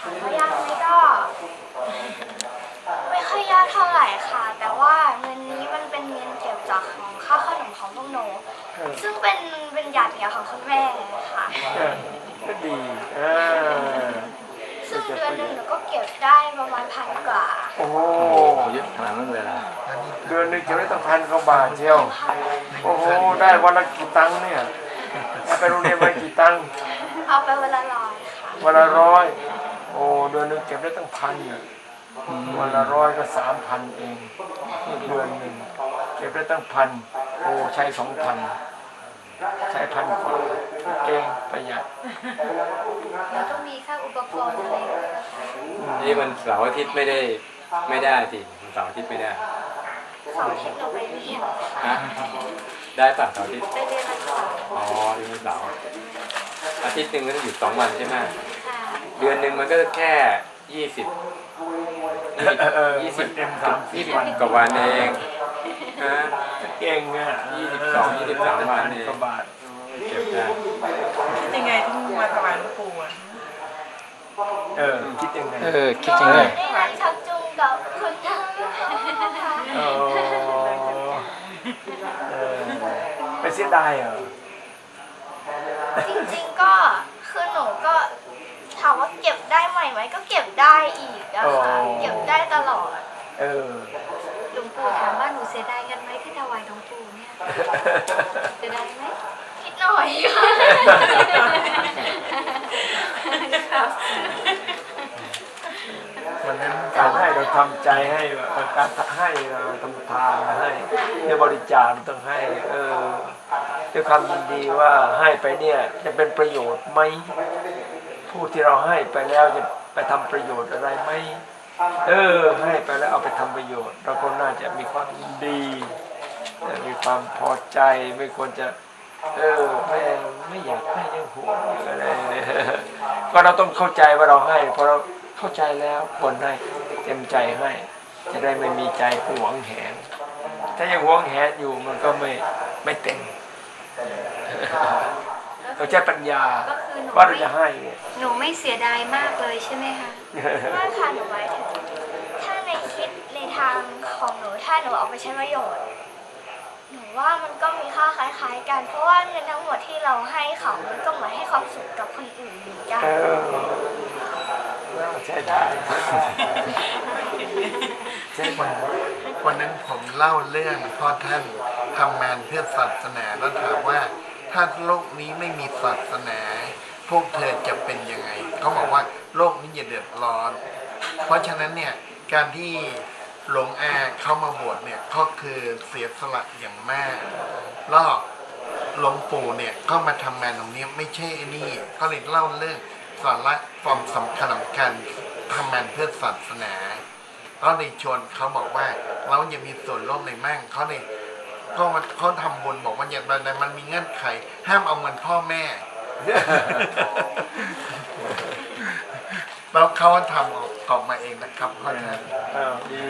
ถามว่ายากไหมก็ ไม่ค่อยยากเท่าไหร่ค่ะ แต่ว่าเงินนี้มันเป็นเงินเก็บจากของค่าขนมของพวกหนูซึ่งเป็นเป็นหยาดเหนียวของคุณแม่ค่ะก็ดีซึ่งเดือนหนึ่งหนูก็เก็บได้ประมาณพันกว่าโอ้เยอะขนาดนั้เลยล่ะเดือนหนึงเก็บได้ตั้งพันกว่าบาทเชียวโอ้โห ได้วันละกี่ตังค์เนี่ย ไปโรงเรียนไปกี่ตังค์ เอาไปวันละร้อยค่ะ วันละร้อย โอ้เดือนหนึงเก็บได้ตั้งพันอะวันละร้อยก็สามพันเองนี่เดือนหนึ่งเก็บได้ตั้งพันโอ้ใช้สองพันใช้พันกว่าเก่งประหยัดเราต้องมีค่าอุปกรณ์อะไรด้วยนี่มันเสาร์อาทิตย์ไม่ได้ไม่ได้สิมันเสาร์อาทิตย์ไม่ได้เสาร์อาทิตย์หนูไปเรียนฮะได้ป่ะเสาร์อาทิตย์ไปเรียนวันเสาร์อ๋อเรียนวันเสาร์อาทิตย์หนึ่งก็ต้องหยุดสองวันใช่ไหมค่ะ เดือนหนึ่งมันก็แค่ยี่สิบเออยี่สิบเต็มสามสิยี่บสิบวันกว่าวันเองฮะเก่งอะยี่สิบสองยี่สิบสามวันเองกว่าบาทเก็บได้คิดยังไงที่มาถวายหลวงปู่อะเออคิดยังไงเออคิดยังไงได้แรงชักจูงกับคุณท่านค่ะอ๋อเออไปเสียดายเหรอจริงๆก็คือหนูก็ถามว่าเก็บได้ใหม่ไหมก็เก็บได้อีกอะค่ะเก็บได้ตลอดเออ หลวงปู่ถามว่าหนูเสียดายเงินไหมที่ถวายหลวงปู่เนี่ยเสียดายไหมคิดหน่อยค่ะครับวันนั้นการให้เราทำใจให้แบบการให้เราทำทานให้เนี่ยบริจาคต้องให้ เออด้วยความยินดีว่าให้ไปเนี่ยจะเป็นประโยชน์ไหม ผู้ที่เราให้ไปแล้วจะไปทำประโยชน์อะไรไหมเออให้ไปแล้วเอาไปทำประโยชน์ เราก็น่าจะมีความยินดีมีความพอใจไม่ควรจะ เออไม่ไม่อยากให้ยังห่วงอยู่อะไรก็เราต้องเข้าใจว่าเราให้พอเราเข้าใจแล้วควรให้เต็มใจให้ จะได้ไม่มีใจหวงแหน ถ้ายังหวงแหนอยู่มันก็ไม่ไม่เต็มเราใช้ปัญญาก็คือหนู ว่าเราไม่จะให้เนี่ยหนูไม่เสียดายมากเลยใช่ไหมคะไม่ค่ะหนูหมายถึงถ้าในคิดในทางของหนูถ้าหนูเอาไปใช้ประโยชน์ หนูว่ามันก็มีค่าคล้ายๆกัน เพราะว่าเงินทั้งหมดที่เราให้เขา มันก็เหมือนให้ความสุขกับคนอื่นเหมือนกันเออใช้ได้ใช้ได้วันนั้นผมเล่าเรื่องพ่อท่านทำงานเพื่อศาสนาแล้วถามว่า ถ้าโลกนี้ไม่มีศาสนา พวกเธอจะเป็นยังไงเขาบอกว่าโลกนี้อย่าเดือดร้อน เพราะฉะนั้นเนี่ยการที่หลวงอาเข้ามาบวชเนี่ยก็คือเสียสละอย่างมากแล้วหลวงปู่เนี่ยก็มาทำงานตรงนี้ไม่ใช่อนี่ก็เลยเล่าเรื่องสาระความสำคัญของการทำงานเพื่อศาสนาเขาในชวนเขาบอกว่าเราอย่ามีส่วนร่วมในมั่งเขาในก็เขาทำบุญบอกว่าอย่างไรมันมีเงื่อนไข ห้ามเอาเงินพ่อแม่ แล้วเขาทำออกมาเองนะครับเพราะฉะนั้น ดี